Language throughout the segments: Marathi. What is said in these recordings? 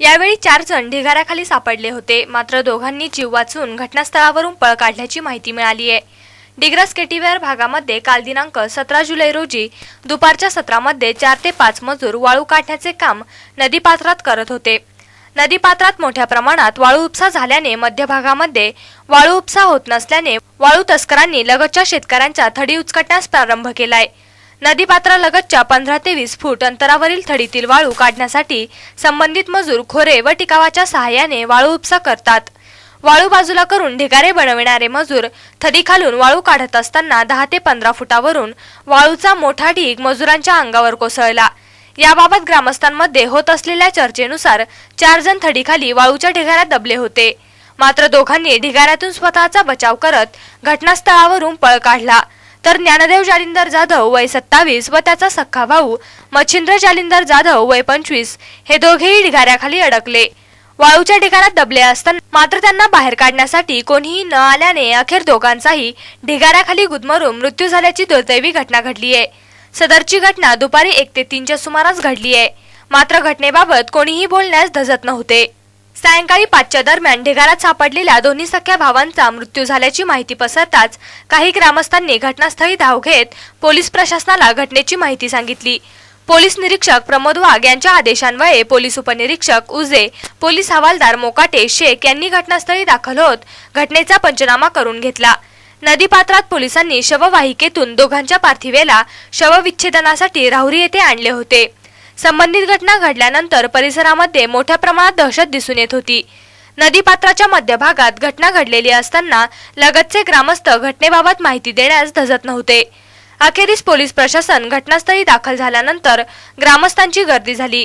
यावेळी चार जण ढिगाऱ्याखाली सापडले होते. मात्र दोघांनी जीव वाचून घटनास्थळावरून पळ काढल्याची माहिती मिळाली आहे. डिग्रस केटीवेअर भागामध्ये काल दिनांक सतरा जुलै रोजी दुपारच्या सत्रामध्ये चार ते पाच मजूर वाळू काढण्याचे काम नदीपात्रात करत होते. नदीपात्रात मोठ्या प्रमाणात वाळू उपसा झाल्याने मध्य भागामध्ये वाळू उपसा होत नसल्याने वाळू तस्करांनी लगतच्या शेतकऱ्यांच्या थडी उचकटण्यास प्रारंभ केलाय. नदीपात्रालगतच्या पंधरा ते वीस फूट अंतरावरील थडीतील वाळू काढण्यासाठी संबंधित मजूर खोरे व टिकावाच्या सहाय्याने वाळू उपसा करतात. वाळू बाजूला करून ढिगारे बनविणारे मजूर थडी खालून वाळू काढत असताना दहा ते पंधरा फुटावरून वाळूचा मोठा ढीग मजुरांच्या अंगावर कोसळला. याबाबत ग्रामस्थांमध्ये होत असलेल्या चर्चेनुसार चार जण थडीखाली वाळूच्या ढिगाऱ्यात दबले होते. मात्र दोघांनी ढिगाऱ्यातून स्वतःचा बचाव करत घटनास्थळावरून पळ काढला. तर ज्ञानदेव जालिंदर जाधव वय सत्तावीस व त्याचा सख्खा भाऊ मच्छिंद्र जालिंदर जाधव वय पंचवीस हे दोघेही ढिगाऱ्याखाली अडकले. वाळूच्या ढिगाऱ्यात दबले असताना मात्र त्यांना बाहेर काढण्यासाठी कोणीही न आल्याने अखेर दोघांचाही ढिगाऱ्याखाली गुदमरून मृत्यू झाल्याची दुर्दैवी घटना घडली आहे. सदरची घटना दुपारी एक ते तीनच्या सुमारास घडली आहे. मात्र घटनेबाबत कोणीही बोलण्यास धजत नव्हते. सायंकाळी पाचच्या दरम्यान ढेगारात सापडलेल्या दोन्ही सख्या भावांचा मृत्यू झाल्याची माहिती पसरताच काही ग्रामस्थांनी घटनास्थळी धाव घेत पोलीस प्रशासनाला घटनेची माहिती सांगितली. पोलीस निरीक्षक प्रमोद वाघ यांच्या आदेशान्वये पोलीस उपनिरीक्षक उजे पोलीस हवालदार मोकाटे शेख यांनी घटनास्थळी दाखल होत घटनेचा पंचनामा करून घेतला. नदीपात्रात पोलिसांनी शववाहिकेतून दोघांच्या पार्थिवेला शवविच्छेदनासाठी राहुरी येथे आणले होते. संबंधित घटना घडल्यानंतर परिसरामध्ये मोठ्या प्रमाणात दहशत दिसून येत होती. नदीपात्राच्या मध्यभागात घटना घडलेली असताना लगतचे ग्रामस्थ घटनेबाबत माहिती देण्यास धजत नव्हते. अखेरीस पोलीस प्रशासन घटनास्थळी दाखल झाल्यानंतर ग्रामस्थांची गर्दी झाली.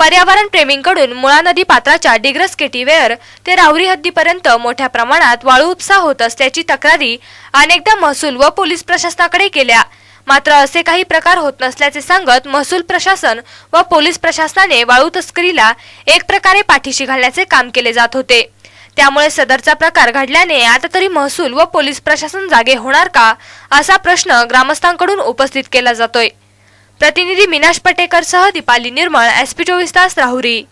पर्यावरण प्रेमींकडून मुळा नदी पात्राच्या डिग्रस केटीवेअर ते राहुरी हद्दीपर्यंत मोठ्या प्रमाणात वाळू उपसा होत असल्याची तक्रारी अनेकदा महसूल व पोलीस प्रशासनाकडे केल्या. मात्र असे काही प्रकार होत नसल्याचे सांगत महसूल प्रशासन व पोलीस प्रशासनाने वाळू तस्करीला एक प्रकारे पाठीशी घालण्याचे काम केले जात होते. त्यामुळे सदरचा प्रकार घडल्याने आता तरी महसूल व पोलीस प्रशासन जागे होणार का असा प्रश्न ग्रामस्थांकडून उपस्थित केला जातोय. प्रतिनिधी मिनाश पटेकरसह दीपाली निर्मळ एसपी चोवीस तास राहुरी.